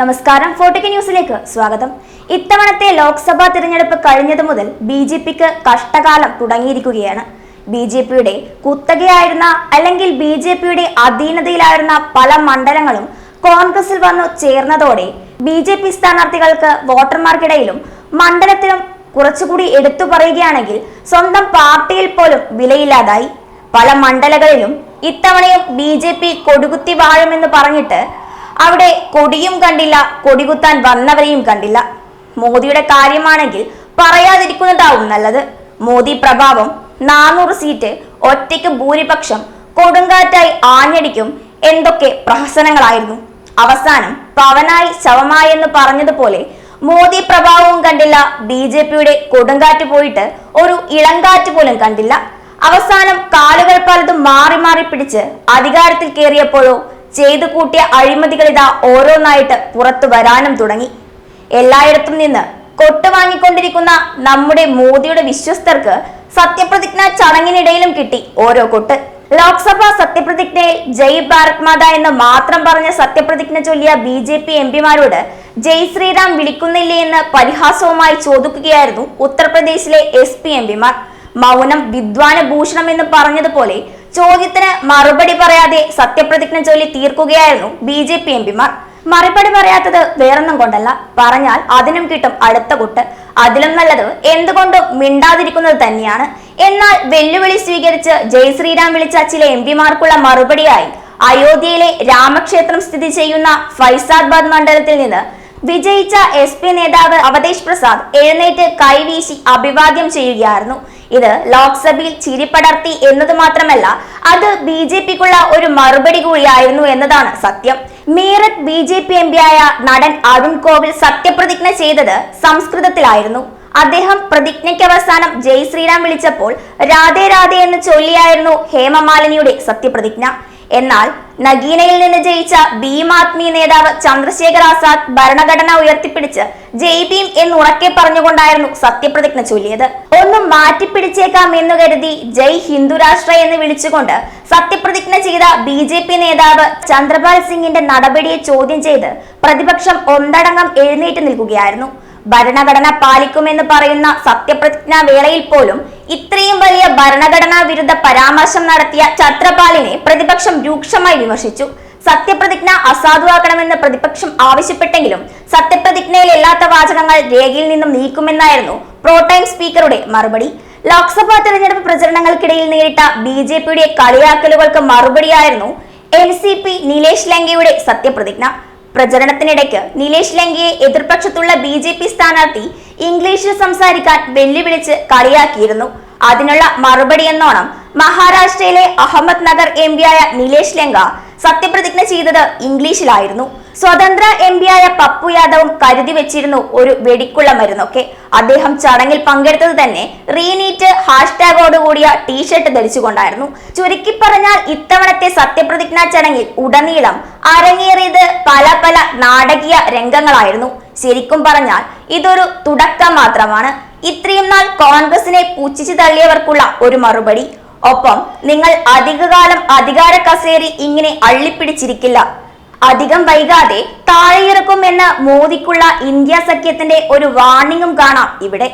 നമസ്കാരം ഫോർട്ടിക്ക് ന്യൂസിലേക്ക് സ്വാഗതം. ഇത്തവണത്തെ ലോക്സഭാ തിരഞ്ഞെടുപ്പ് കഴിഞ്ഞതു മുതൽ ബി ജെ പിക്ക് കഷ്ടകാലം തുടങ്ങിയിരിക്കുകയാണ്. ബി ജെ പിയുടെ കുത്തകയായിരുന്ന അല്ലെങ്കിൽ ബി ജെ പിയുടെ അധീനതയിലായിരുന്ന പല മണ്ഡലങ്ങളും കോൺഗ്രസിൽ വന്നു ചേർന്നതോടെ ബി ജെ പി സ്ഥാനാർത്ഥികൾക്ക് വോട്ടർമാർക്കിടയിലും മണ്ഡലത്തിലും കുറച്ചുകൂടി എടുത്തു പറയുകയാണെങ്കിൽ സ്വന്തം പാർട്ടിയിൽ പോലും വിലയില്ലാതായി. പല മണ്ഡലങ്ങളിലും ഇത്തവണയും ബി ജെ പി കൊടുകുത്തി വാഴുമെന്ന് പറഞ്ഞിട്ട് അവിടെ കൊടിയും കണ്ടില്ല കൊടികുത്താൻ വന്നവരെയും കണ്ടില്ല. മോദിയുടെ കാര്യമാണെങ്കിൽ പറയാതിരിക്കുന്നതാവും നല്ലത്. മോദി പ്രഭാവം നാനൂറ് സീറ്റ് ഒറ്റയ്ക്ക് ഭൂരിപക്ഷം കൊടുങ്കാറ്റായി ആഞ്ഞടിക്കും എന്തൊക്കെ പ്രഹസനങ്ങളായിരുന്നു. അവസാനം പവനായി ശവമായി എന്ന് പറഞ്ഞതുപോലെ മോദി പ്രഭാവവും കണ്ടില്ല ബി ജെ പിയുടെ കൊടുങ്കാറ്റ് പോയിട്ട് ഒരു ഇളങ്കാറ്റ് പോലും കണ്ടില്ല. അവസാനം കാലുകൾ പലതും മാറി മാറി പിടിച്ച് അധികാരത്തിൽ കയറിയപ്പോഴോ ചെയ്തു കൂട്ടിയ അഴിമതികൾ ഇതാ ഓരോന്നായിട്ട് പുറത്തു വരാനും തുടങ്ങി. എല്ലായിടത്തും നിന്ന് കൊട്ടുവാങ്ങിക്കൊണ്ടിരിക്കുന്ന നമ്മുടെ മോദിയുടെ വിശ്വസ്തർക്ക് സത്യപ്രതിജ്ഞ ചടങ്ങിനിടയിലും കിട്ടി ഓരോ കൊട്ട്. ലോക്സഭാ സത്യപ്രതിജ്ഞയിൽ ജയ് ഭാരത് മാത എന്ന് മാത്രം പറഞ്ഞ സത്യപ്രതിജ്ഞ ചൊല്ലിയ ബി ജെ പി എം പിമാരോട് ജയ് ശ്രീറാം വിളിക്കുന്നില്ലേ എന്ന് പരിഹാസവുമായി ചോദിക്കുകയായിരുന്നു ഉത്തർപ്രദേശിലെ എസ് പി എം പിമാർ. മൗനം വിദ്വാന ഭൂഷണം എന്ന് പറഞ്ഞതുപോലെ ചോദ്യത്തിന് മറുപടി പറയാതെ സത്യപ്രതിജ്ഞ ചൊല്ലി തീർക്കുകയായിരുന്നു ബി ജെ പി എം പിമാർ. മറുപടി പറയാത്തത് വേറൊന്നും കൊണ്ടല്ല. പറഞ്ഞാൽ അതിനും കിട്ടും അടുത്ത കുട്ട്. അതിലും നല്ലത് എന്തുകൊണ്ടും മിണ്ടാതിരിക്കുന്നത് തന്നെയാണ്. എന്നാൽ വെല്ലുവിളി സ്വീകരിച്ച് ജയ് ശ്രീരാം വിളിച്ച ചില എം പിമാർക്കുള്ള മറുപടിയായി അയോധ്യയിലെ രാമക്ഷേത്രം സ്ഥിതി ചെയ്യുന്ന ഫൈസാബാദ് മണ്ഡലത്തിൽ നിന്ന് വിജയിച്ച എസ് പി നേതാവ് അവതേഷ് പ്രസാദ് എഴുന്നേറ്റ് കൈവീശി അഭിവാദ്യം ചെയ്യുകയായിരുന്നു. ഇത് ലോക്സഭയിൽ ചിരിപ്പടർത്തി എന്നത് മാത്രമല്ല അത് ബി ജെ പിക്കുള്ള ഒരു മറുപടി കൂടിയായിരുന്നു എന്നതാണ് സത്യം. Meerut B J P M പിയായ നടൻ അരുൺ കോവിൽ സത്യപ്രതിജ്ഞ ചെയ്തത് സംസ്കൃതത്തിലായിരുന്നു. അദ്ദേഹം പ്രതിജ്ഞയ്ക്ക് അവസാനം ജയ് ശ്രീറാം വിളിച്ചപ്പോൾ രാധേ രാധേ എന്ന് ചൊല്ലിയായിരുന്നു ഹേമമാലിനിയുടെ സത്യപ്രതിജ്ഞ. എന്നാൽ നഗീനയിൽ നിന്ന് ജയിച്ച ഭീം ആത്മീയ നേതാവ് ചന്ദ്രശേഖർ ആസാദ് ഭരണഘടന ഉയർത്തിപ്പിടിച്ച് ജയ് ഭീം എന്ന് ഉറക്കെ പറഞ്ഞുകൊണ്ടായിരുന്നു സത്യപ്രതിജ്ഞ ചൊല്ലിയത്. ഒന്നും മാറ്റിപ്പിടിച്ചേക്കാം എന്ന് കരുതി ജയ് ഹിന്ദു രാഷ്ട്ര എന്ന് വിളിച്ചുകൊണ്ട് സത്യപ്രതിജ്ഞ ചെയ്ത ബി ജെ പി നേതാവ് ചന്ദ്രപാൽ സിംഗിന്റെ നടപടിയെ ചോദ്യം ചെയ്ത് പ്രതിപക്ഷം ഒന്നടങ്കം എഴുന്നേറ്റ് നിൽക്കുകയായിരുന്നു. ഭരണഘടന പാലിക്കുമെന്ന് പറയുന്ന സത്യപ്രതിജ്ഞാ വേളയിൽ പോലും ഇത്രയും വലിയ ഭരണഘടനാ വിരുദ്ധ പരാമർശം നടത്തിയ ഛത്രപാലിനെ പ്രതിപക്ഷം രൂക്ഷമായി വിമർശിച്ചു. സത്യപ്രതിജ്ഞ അസാധുവാക്കണമെന്ന് പ്രതിപക്ഷം ആവശ്യപ്പെട്ടെങ്കിലും സത്യപ്രതിജ്ഞയിൽ ഇല്ലാത്ത വാചകങ്ങൾ രേഖയിൽ നിന്നും നീക്കുമെന്നായിരുന്നു പ്രോടൈം സ്പീക്കറുടെ മറുപടി. ലോക്സഭാ തെരഞ്ഞെടുപ്പ് പ്രചരണങ്ങൾക്കിടയിൽ നേരിട്ട ബി ജെ പിയുടെ കളിയാക്കലുകൾക്ക് മറുപടിയായിരുന്നു എൻ സി പി നിലേഷ് ലങ്കയുടെ സത്യപ്രതിജ്ഞ. പ്രചരണത്തിനിടയ്ക്ക് നിലേഷ് ലങ്കയെ എതിർപക്ഷത്തുള്ള ബി ജെ പി സ്ഥാനാർത്ഥി ഇംഗ്ലീഷിൽ സംസാരിക്കാൻ വെല്ലുവിളിച്ച് കളിയാക്കിയിരുന്നു. അതിനുള്ള മറുപടി എന്നോണം മഹാരാഷ്ട്രയിലെ അഹമ്മദ് നഗർ എം പിയായ നിലേഷ് ലങ്ക സത്യപ്രതിജ്ഞ ചെയ്തത് ഇംഗ്ലീഷിലായിരുന്നു. സ്വതന്ത്ര എം പിയായ പപ്പു യാദവും കരുതി വെച്ചിരുന്നു ഒരു വെടിക്കുള്ള മരുന്നൊക്കെ. അദ്ദേഹം ചടങ്ങിൽ പങ്കെടുത്തത് തന്നെ റീനീറ്റ് ഹാഷ്ടാഗോട് കൂടിയ ടീഷർട്ട് ധരിച്ചുകൊണ്ടായിരുന്നു. ചുരുക്കി പറഞ്ഞാൽ ഇത്തവണത്തെ സത്യപ്രതിജ്ഞാ ചടങ്ങിൽ ഉടനീളം അരങ്ങേറിയത് പല പല നാടകീയ രംഗങ്ങളായിരുന്നു. ശരിക്കും പറഞ്ഞാൽ ഇതൊരു തുടക്കം മാത്രമാണ്. ഇത്രയും നാൾ കോൺഗ്രസിനെ പുച്ഛിച്ചു തള്ളിയവർക്കുള്ള ഒരു മറുപടി. ഒപ്പം നിങ്ങൾ അധികകാലം അധികാര കസേരി ഇങ്ങനെ അള്ളിപ്പിടിച്ചിരിക്കില്ല. അധികം വൈകാതെ താഴെയിറക്കുമെന്ന മോദിക്കുള്ള ഇന്ത്യ സഖ്യത്തിന്റെ ഒരു വാർണിംഗും കാണാം ഇവിടെ.